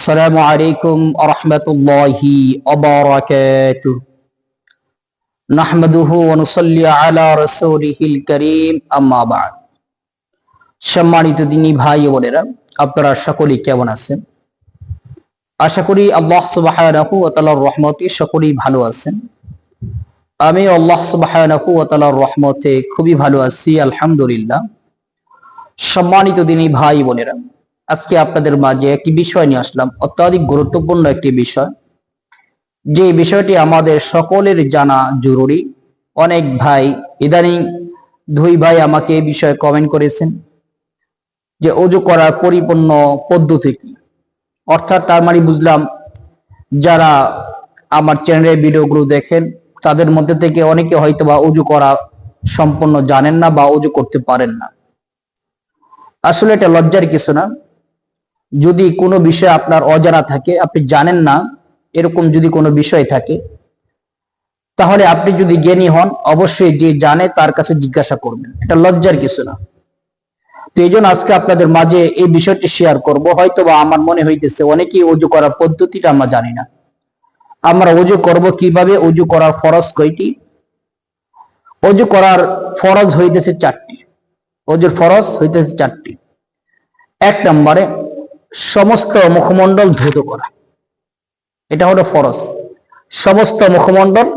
السلام عليكم ورحمة الله وبركاته نحمده ونصلي على رسوله الكريم أما بعد সম্মানিত দিনী ভাই ও বোনেরা আপনারা সকলেই কেমন আছেন আশা করি আল্লাহ সুবহানাহু ওয়া তাআলার রহমতে সকলেই ভালো আছেন আমি আল্লাহ সুবহানাহু ওয়া তাআলার রহমতে খুবই ভালো আছি আলহামদুলিল্লাহ সম্মানিত দিনী ভাই ও বোনেরা আজকে আপনাদের মাঝে একটি বিষয় নিয়ে আসলাম, অত্যাধিক গুরুত্বপূর্ণ একটি বিষয়। যে বিষয়টি আমাদের সকলের জানা জরুরি। অনেক ভাই ইদানিং দুই ভাই আমাকে এই বিষয়ে কমেন্ট করেছেন যে অজু করার পরিপূর্ণ পদ্ধতি কি? অর্থাৎ তার মানে বুঝলাম যারা আমার চ্যানেলের ভিডিওগুলো দেখেন, তাদের মধ্যে থেকে অনেকে হয়তো বা উজু করা সম্পূর্ণ জানেন না বা উজু করতে পারেন না। আসলে এটা লজ্জার কিছু না। যদি কোনো বিষয় আপনার অজানা থাকে, আপনি জানেন না, এরকম যদি কোনো বিষয় থাকে, তাহলে আপনি যদি জ্ঞানী হন, অবশ্যই যে জানে তার কাছে জিজ্ঞাসা করবেন। এটা লজ্জার কিছু না। তো এই আজকে আপনাদের মাঝে এই বিষয়টি শেয়ার করব। হয়তো বা আমার মনে হইতেছে অনেকেই অজু করার পদ্ধতিটা আমরা জানি না। আমরা অজু করব কীভাবে? অজু করার ফরজ কয়টি? অজু করার ফরজ হইতেছে চারটি। অজুর ফরজ হইতেছে চারটি। এক নম্বরে সমস্ত মুখমণ্ডল ধৌত করা। এটা হলো ফরজ। সমস্ত মুখমণ্ডল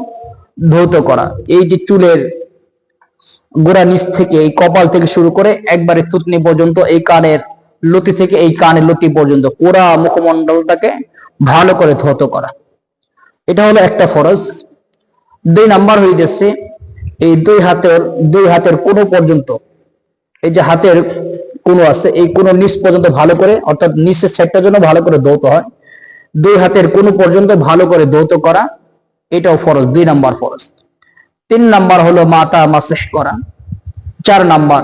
ধৌত করা। এই যে চুলের গোড়া নিচ থেকে, এই কপাল থেকে শুরু করে একবারে থুতনি পর্যন্ত, এই কানের লতি থেকে এই কানের লতি পর্যন্ত পুরা মুখমণ্ডলটাকে ভালো করে ধৌত করা। এটা হলো একটা ফরজ। দুই নাম্বার হয়ে হইতেছে, এই দুই হাতের দুই হাতের কোনো পর্যন্ত, এই যে হাতের কোনো আছে, এই কোনো নিচ পর্যন্ত ভালো করে, অর্থাৎ নিচের সাইডটার জন্য ভালো করে দৌত হয়। দুই হাতের কোনো পর্যন্ত ভালো করে দৌত করা, এটাও ফরজ, দুই নাম্বার ফরজ। তিন নাম্বার হলো মাথা মাসেহ করা। চার নাম্বার,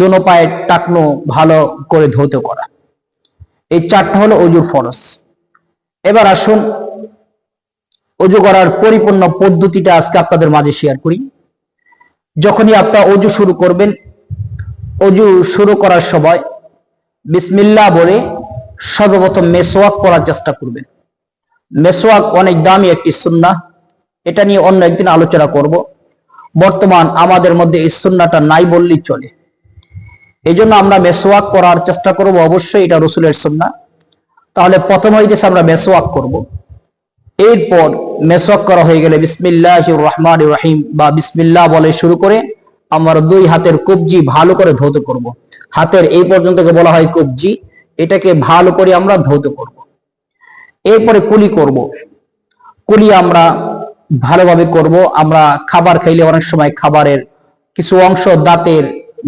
দোনো পায়ের টাকনো ভালো করে ধৌত করা। এই চারটা হলো অজুর ফরজ। এবার আসুন, অজু করার পরিপূর্ণ পদ্ধতিটা আজকে আপনাদের মাঝে শেয়ার করি। যখনই আপনার অজু শুরু করবেন অজু শুরু করার সময় বিসমিল্লাহ বলে সর্বপ্রথম মেসোয়াক করার চেষ্টা করবেন। মেসোয়াক অনেক দামি একটি সুন্না এটা নিয়ে অন্য একদিন আলোচনা করব। বর্তমান আমাদের মধ্যে এই সুন্নাটা নাই বললেই চলে। এই জন্য আমরা মেসোয়াক করার চেষ্টা করব। অবশ্যই এটা রসুলের সুন্না তাহলে প্রথম হইতেছে আমরা মেসোয়াক করব। এরপর মেসোয়াক করা হয়ে গেলে বিসমিল্লাহ রহমান রাহিম বা বিসমিল্লাহ বলে শুরু করে আমরা দুই হাতের কবজি ভালো করে ধৌত করব। হাতের এই পর্যন্তকে বলা হয় কবজি এটাকে ভালো করে আমরা ধৌত করব। এরপরে কুলি করব। কুলি আমরা ভালোভাবে করব আমরা খাবার খাইলে অনেক সময় খাবারের কিছু অংশ দাঁতের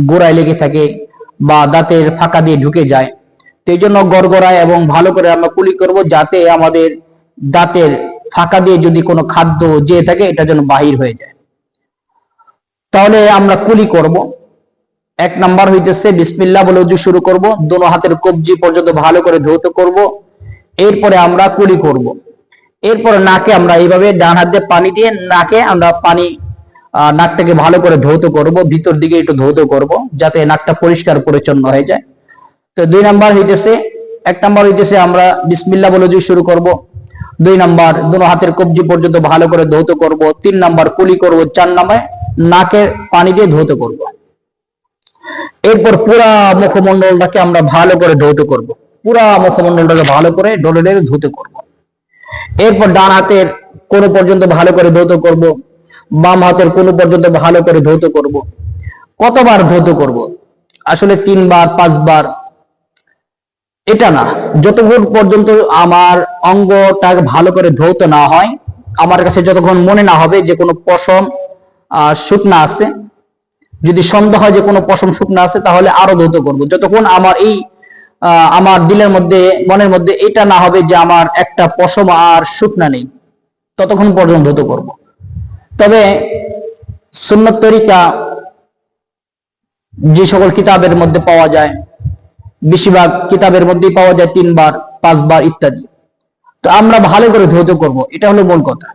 গোড়ায় লেগে থাকে বা দাঁতের ফাঁকা দিয়ে ঢুকে যায় এই জন্য গড়গড়ায় এবং ভালো করে আমরা কুলি করব যাতে আমাদের দাঁতের ফাঁকা দিয়ে যদি কোনো খাদ্য যেয়ে থাকে, এটা যেন বাহির হয়ে যায় তাহলে আমরা কুলি করব। এক নাম্বার হইতেছে, বিসমিল্লাহ বলে উজু শুরু করব। দোনো হাতের কবজি পর্যন্ত ভালো করে ধৌত করব। এরপরে আমরা কুলি করব। এরপরে নাকে আমরা এইভাবে ডান হাত দিয়ে পানি দিয়ে নাকে আমরা পানি নাকটাকে ভালো করে ধৌত করব। ভিতর দিকে একটু ধৌত করব, যাতে নাকটা পরিষ্কার পরিচ্ছন্ন হয়ে যায়। তো দুই নাম্বার হইতেছে, এক নাম্বার হইতেছে আমরা বিসমিল্লাহ বলে উজু শুরু করব। দুই নাম্বার, দুনো হাতের কবজি পর্যন্ত ভালো করে ধৌত করব। তিন নাম্বার কুলি করব। চার নাম্বার নাকের পানি দিয়ে ধৌত করব। এরপর পুরা মুখমন্ডলটাকে আমরা ভালো করে ধৌত করব। পুরা মুখমন্ডলটাকে ভালো করে ডলে ডলে ধুতে করব। এরপর ডান হাতের কোনো পর্যন্ত ভালো করে ধৌত করব। বাম হাতের কোনো পর্যন্ত ভালো করে ধৌত করব। কতবার ধৌত করব? আসলে তিনবার, পাঁচবার। এটা না, যতক্ষণ পর্যন্ত আমার অঙ্গটা ভালো করে ধৌত না হয়, আমার কাছে যতক্ষণ মনে না হবে যে কোনো পশম শুকনা আছে। যদি সন্দেহ হয় যে কোনো পশম শুকনা আছে, তাহলে আরও ধৌত করব। যতক্ষণ আমার এই আমার দিলের মধ্যে মনের মধ্যে এটা না হবে যে আমার একটা পশম আর শুকনা নেই, ততক্ষণ পর্যন্ত ধৌত করব। তবে সুন্নত তরিকা যে সকল কিতাবের মধ্যে পাওয়া যায়, বেশিরভাগ কিতাবের মধ্যেই পাওয়া যায় তিনবার, পাঁচবার ইত্যাদি। তো আমরা ভালো করে ধৌত করব, এটা হলো মূল কথা।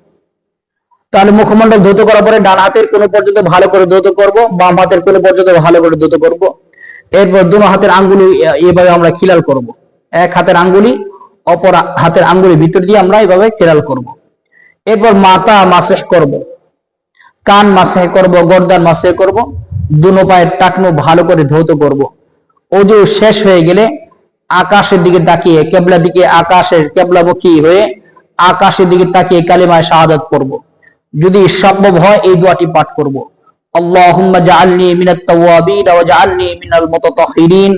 তাহলে মুখমন্ডল ধৌত করার পরে ডান হাতের কোনো পর্যন্ত ভালো করে ধৌত করব, বাম হাতের কোনো পর্যন্ত ভালো করে ধৌত করব এরপর দুনো হাতের আঙ্গুলি এভাবে আমরা খিলাল করব এক হাতের আঙ্গুলি, অপর হাতের আঙ্গুলের ভিতর দিয়ে আমরা এভাবে খেয়াল করব। এরপর মাথা মাসেহ করব। কান মাসেহ করব, গর্দান মাসেহ করব, দুনো পায়ের টাকনো ভালো করে ধৌত করব। অজু শেষ হয়ে গেলে আকাশের দিকে তাকিয়ে কেবলা দিকে আকাশের কেবলামুখী হয়ে আকাশের দিকে তাকিয়ে কালিমায় শাহাদাত করব। যদি সম্ভব হয় এই দোয়াটি পাঠ করব। আল্লাহুম্মা জাআলনি মিনাত তাওয়াবিন ওয়া জাআলনি মিনাল মুতাতাহহিরিন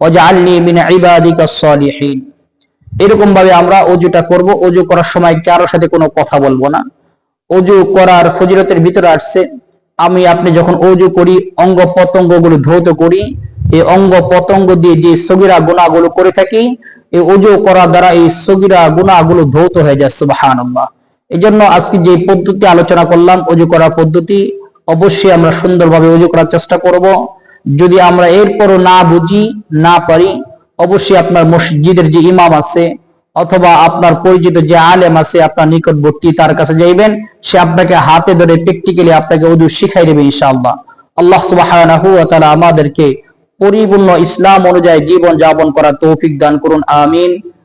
ওয়া জাআলনি মিন ইবাদিকাস সালিহিন এরকম ভাবে আমরা অজুটা করব। অজু করার সময় কারোর সাথে কোনো কথা বলব না। অজু করার ফজিলতের ভিতরে আসছে, আমি আপনি যখন অজু করি অঙ্গ প্রত্যঙ্গগুলো ধৌত করি, এই অঙ্গ প্রত্যঙ্গ দিয়ে যে সগিরা গুণাগুলো করে থাকি, এই অজু করার দ্বারা এই সগিরা গুণাগুলো ধৌত হয়ে যায়, সুবহানাল্লাহ। এই জন্য আজকে যে পদ্ধতি আলোচনা করলাম, অজু করার পদ্ধতি, অবশ্যই আমরা সুন্দরভাবে অজু করার চেষ্টা করব। যদি আমরা এরপরও না বুঝি, না পারি, অবশ্যই আপনার মসজিদের যে ইমাম আছে, অথবা আপনার পরিচিত যে আলেম আছে, আপনার নিকটবর্তী তার কাছে যাইবেন, সে আপনাকে হাতে ধরে প্র্যাকটিক্যালি আপনাকে উদু শিখাই দেবে ইনশাআল্লাহ। আল্লাহ তাআলা আমাদেরকে পরিপূর্ণ ইসলাম অনুযায়ী জীবন যাপন করার তৌফিক দান করুন, আমিন।